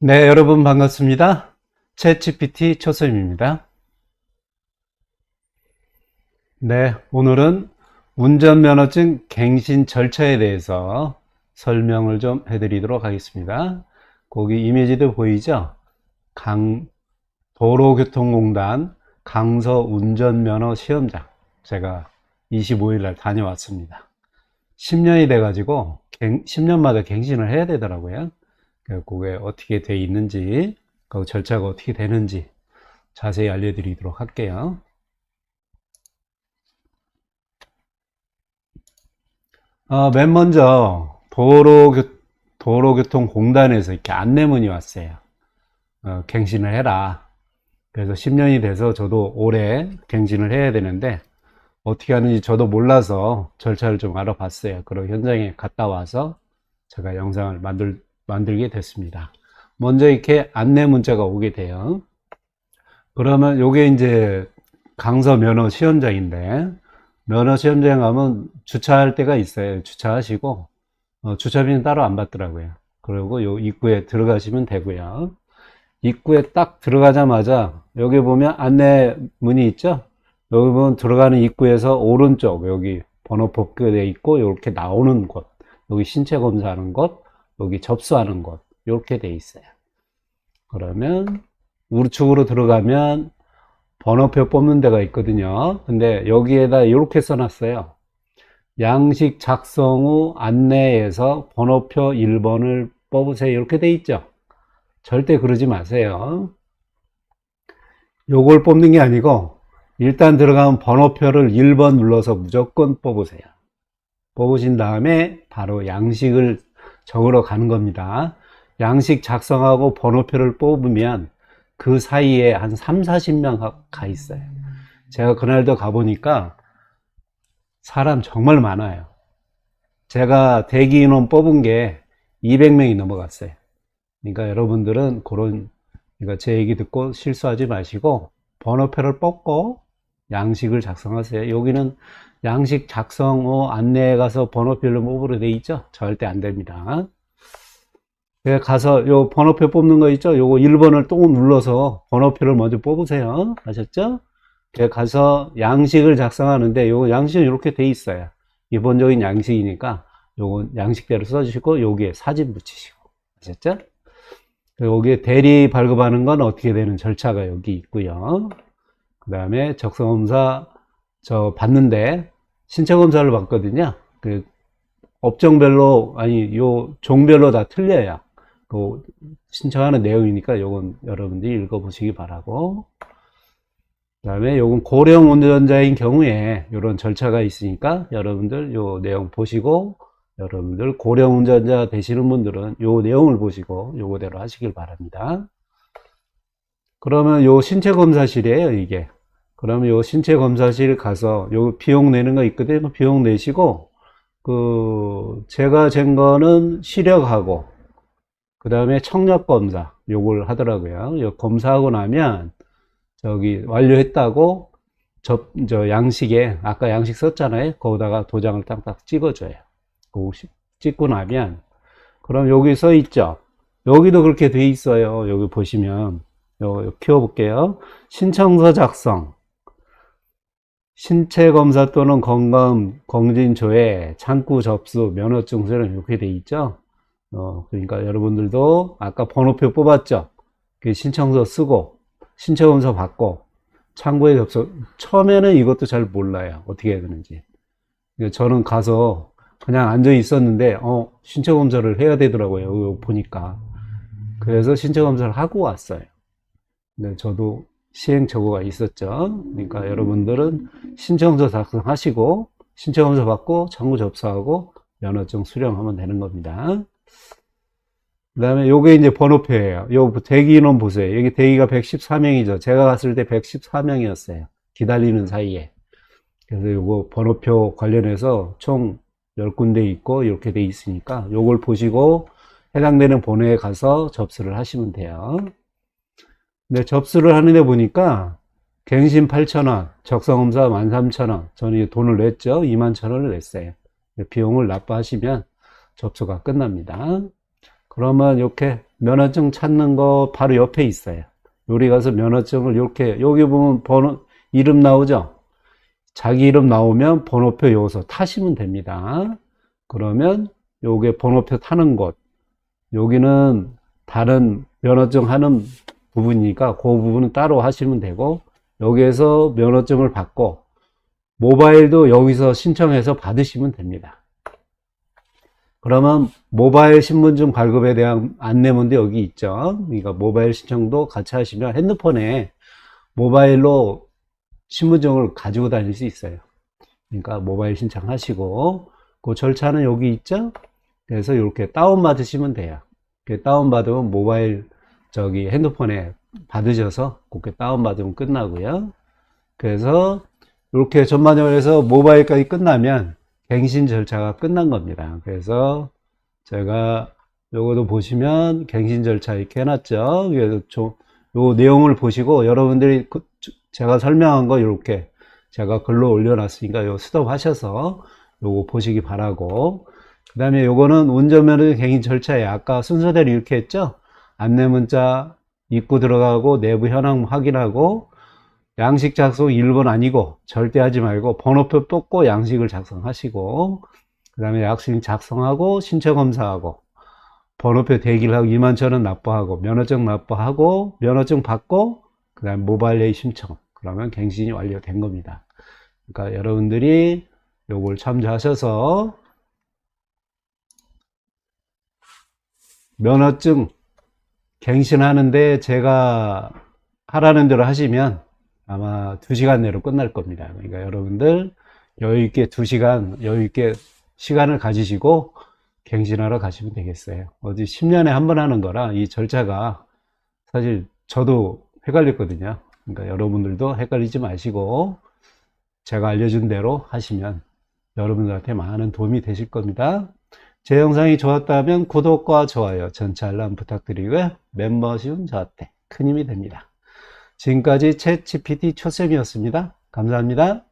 네, 여러분 반갑습니다. 챗GPT 초쌤입니다. 네, 오늘은 운전면허증 갱신 절차에 대해서 설명을 좀 해드리도록 하겠습니다. 거기 이미지도 보이죠? 강, 도로교통공단 강서 운전면허 시험장. 제가 25일 날 다녀왔습니다. 10년이 돼가지고 10년마다 갱신을 해야 되더라고요. 그 그게 어떻게 돼 있는지, 그 절차가 어떻게 되는지 자세히 알려드리도록 할게요. 어, 맨 먼저 도로교, 도로교통공단에서 이렇게 안내문이 왔어요. 어, 갱신을 해라. 그래서 10년이 돼서 저도 올해 갱신을 해야 되는데 어떻게 하는지 저도 몰라서 절차를 좀 알아봤어요. 그리고 현장에 갔다 와서 제가 영상을 만들, 만들게 됐습니다. 먼저 이렇게 안내 문자가 오게 돼요. 그러면 요게 이제 강서 면허 시험장인데 면허 시험장 가면 주차할 때가 있어요. 주차하시고 어, 주차비는 따로 안 받더라고요. 그리고 요 입구에 들어가시면 되고요. 입구에 딱 들어가자마자 여기 보면 안내 문이 있죠? 여기 보면 들어가는 입구에서 오른쪽 여기 번호표 돼 있고 이렇게 나오는 곳 여기 신체 검사하는 곳 여기 접수하는 곳 이렇게 돼 있어요. 그러면 우측으로 들어가면 번호표 뽑는 데가 있거든요. 근데 여기에다 이렇게 써놨어요. 양식 작성 후 안내에서 번호표 1번을 뽑으세요. 이렇게 돼 있죠. 절대 그러지 마세요. 요걸 뽑는 게 아니고 일단 들어가면 번호표를 1번 눌러서 무조건 뽑으세요. 뽑으신 다음에 바로 양식을 적으러 가는 겁니다. 양식 작성하고 번호표를 뽑으면 그 사이에 한 3, 40명 가 있어요. 제가 그날도 가보니까 사람 정말 많아요. 제가 대기 인원 뽑은 게 200명이 넘어갔어요. 그러니까 여러분들은 그런, 그러니까 제 얘기 듣고 실수하지 마시고 번호표를 뽑고 양식을 작성하세요. 여기는 양식 작성 후 안내에 가서 번호표를 뽑으러 돼 있죠? 절대 안 됩니다. 예, 가서 요 번호표 뽑는 거 있죠? 요거 1번을 또 눌러서 번호표를 먼저 뽑으세요. 아셨죠? 예, 가서 양식을 작성하는데 요거 양식은 이렇게 돼 있어요. 기본적인 양식이니까 요거 양식대로 써주시고 여기에 사진 붙이시고 아셨죠? 여기에 대리 발급하는 건 어떻게 되는 절차가 여기 있고요. 그 다음에 적성검사 저 받는데 신체 검사를 받거든요. 그 업종별로 아니 요 종별로 다 틀려요. 그 신청하는 내용이니까 요건 여러분들이 읽어보시기 바라고 그 다음에 요건 고령 운전자인 경우에 이런 절차가 있으니까 여러분들 요 내용 보시고 여러분들 고령 운전자 되시는 분들은 요 내용을 보시고 요거대로 하시길 바랍니다. 그러면 요 신체 검사실이에요, 이게. 그러면 요 신체 검사실 가서 요 비용 내는 거 있거든요. 비용 내시고 그 제가 잰 거는 시력하고 그 다음에 청력 검사 요걸 하더라고요. 요 검사하고 나면 저기 완료했다고 저, 저 양식에 아까 양식 썼잖아요. 거기다가 도장을 딱딱 찍어줘요. 찍고 나면 그럼 여기 써 있죠. 여기도 그렇게 돼 있어요. 여기 보시면 요, 키워볼게요. 신청서 작성 신체 검사 또는 건강 검진 조회, 창구 접수, 면허증 수령 이렇게 돼 있죠. 어, 그러니까 여러분들도 아까 번호표 뽑았죠. 그 신청서 쓰고 신체 검사 받고 창구에 접수. 처음에는 이것도 잘 몰라요. 어떻게 해야 되는지. 저는 가서 그냥 앉아 있었는데 어 신체 검사를 해야 되더라고요. 보니까. 그래서 신체 검사를 하고 왔어요. 근데 저도 시행착오가 있었죠. 그러니까 여러분들은 신청서 작성하시고 신청검사 받고 창구 접수하고 면허증 수령하면 되는 겁니다. 그 다음에 요게 이제 번호표예요. 요 대기 인원 보세요. 여기 대기가 114명이죠. 제가 갔을 때 114명이었어요. 기다리는 사이에. 그래서 요거 번호표 관련해서 총 10군데 있고 이렇게 돼 있으니까 요걸 보시고 해당되는 번호에 가서 접수를 하시면 돼요. 근데 접수를 하는데 보니까 갱신 8,000원, 적성검사 13,000원. 저는 돈을 냈죠. 21,000원을 냈어요. 비용을 납부하시면 접수가 끝납니다. 그러면 이렇게 면허증 찾는 거 바로 옆에 있어요. 요리 가서 면허증을 이렇게 여기 보면 번호 이름 나오죠? 자기 이름 나오면 번호표 여기서 타시면 됩니다. 그러면 요게 번호표 타는 곳 여기는 다른 면허증 하는 부분이니까 그 부분은 따로 하시면 되고 여기에서 면허증을 받고 모바일도 여기서 신청해서 받으시면 됩니다. 그러면 모바일 신분증 발급에 대한 안내문도 여기 있죠. 그러니까 모바일 신청도 같이 하시면 핸드폰에 모바일로 신분증을 가지고 다닐 수 있어요. 그러니까 모바일 신청하시고 그 절차는 여기 있죠. 그래서 이렇게 다운 받으시면 돼요. 다운 받으면 모바일 저기 핸드폰에 받으셔서 그렇게 다운 받으면 끝나고요. 그래서 이렇게 전반적으로 해서 모바일까지 끝나면 갱신 절차가 끝난 겁니다. 그래서 제가 요거도 보시면 갱신 절차 이렇게 해놨죠. 그래서 좀, 요 내용을 보시고 여러분들이 그- 제가 설명한 거 이렇게 제가 글로 올려놨으니까 요 스톱 하셔서 요거 보시기 바라고 그 다음에 요거는 운전면허 갱신 절차에 아까 순서대로 이렇게 했죠. 안내 문자 입구 들어가고 내부 현황 확인하고 양식 작성 1번 아니고 절대 하지 말고 번호표 뽑고 양식을 작성하시고 그 다음에 양식 작성하고 신체 검사하고 번호표 대기를 하고 2만 천원 납부하고 면허증 납부하고 면허증 받고 그 다음에 모바일 레이 신청 그러면 갱신이 완료된 겁니다. 그러니까 여러분들이 요걸 참조하셔서 면허증 갱신하는데 제가 하라는 대로 하시면 아마 2시간 내로 끝날 겁니다. 그러니까 여러분들 여유 있게 2시간, 여유 있게 시간을 가지시고 갱신하러 가시면 되겠어요. 어디 10년에 한 번 하는 거라 이 절차가 사실 저도 헷갈렸거든요. 그러니까 여러분들도 헷갈리지 마시고 제가 알려준 대로 하시면 여러분들한테 많은 도움이 되실 겁니다. 제 영상이 좋았다면 구독과 좋아요, 전체 알람 부탁드리고요. 멤버십은 저한테 큰 힘이 됩니다. 지금까지 챗GPT 초쌤이었습니다. 감사합니다.